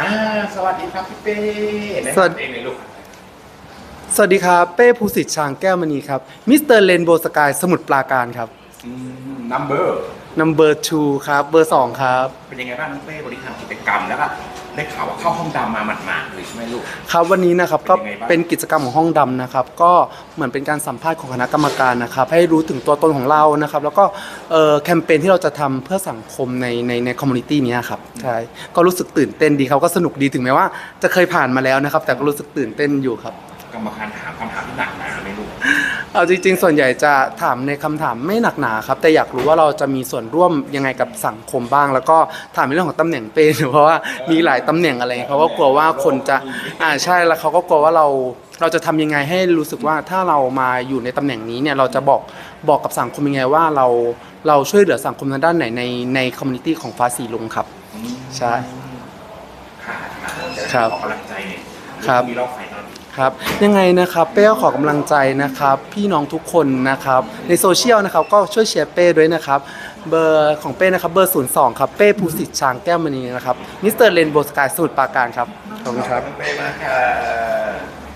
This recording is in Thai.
อ่าสวัสดีครับพี่เป้แนะสวัสนำเองเลยลูกสวัสดีครับ เป้ภูสิทธิ์ชางแก้วมณีครับ มิสเตอร์เลนโบสกายสมุทรปราการครับ นัมเบอร์ number two ครับ เบอร์สองครับ เป็นยังไงบ้างน้องเป้บริหารกิจกรรมแล้วก็ ได้ข่าวว่าเข้าห้องดำมาหมาดๆเลยใช่ไหมลูก ครับวันนี้นะครับก็เป็นยังไงบ้าง เป็นกิจกรรมของห้องดำนะครับ ก็เหมือนเป็นการสัมภาษณ์ของคณะกรรมการนะครับ ให้รู้ถึงตัวตนของเรานะครับ แล้วก็เอ่อแคมเปญที่เราจะทำเพื่อสังคมในในในคอมมูนิตี้นี้ยครับใช่ก็รู้สึกตื่นเต้นดีครับก็สนุกดีถึงแม้ว่า จะเคยผ่านมาแล้วนะครับ แต่ก็รู้สึกตื่นเต้นอยู่ครับ กรรมการถามคำถามที่หนักหนาไหมลูกเอาจริง ๆ ส่วนใหญ่จะถามในคำถามไม่หนักหนาครับ แต่อยากรู้ว่าเราจะมีส่วนร่วมยังไงกับสังคมบ้าง แล้วก็ถามในเรื่องของตำแหน่งเป็นเพราะว่ามีหลายตำแหน่งอะไรเขาก็กลัวว่าคนจะอ่าใช่แล้วเขาก็กลัวว่าเราเราจะทำยังไงให้รู้สึกว่าถ้าเรามาอยู่ในตำแหน่งนี้เนี่ยเราจะบอกบอกกับสังคมยังไงว่าเราเราช่วยเหลือสังคมทางด้านไหนในในคอมมูนิตี้ของฟ้าสีลุงครับ ใช่ ค่ะจะครับ ออกกำลังใจเนี่ยครับ มีรอบไฟ นอลครับยังไงนะครับเป้ก็ขอกำลังใจนะครับ พี่น้องทุกคนนะครับในโซเชียลนะครับก็ช่วยแชร์เป้ด้วยนะครับเบอร์ของเป้นะครับเบอร์ 02 ครับเป้ภูสิทธิ์ช้างแก้วมณีนะครับมิสเตอร์เลนโบสกายสมุทรปราการครับขอบคุณครับเป้มากครับ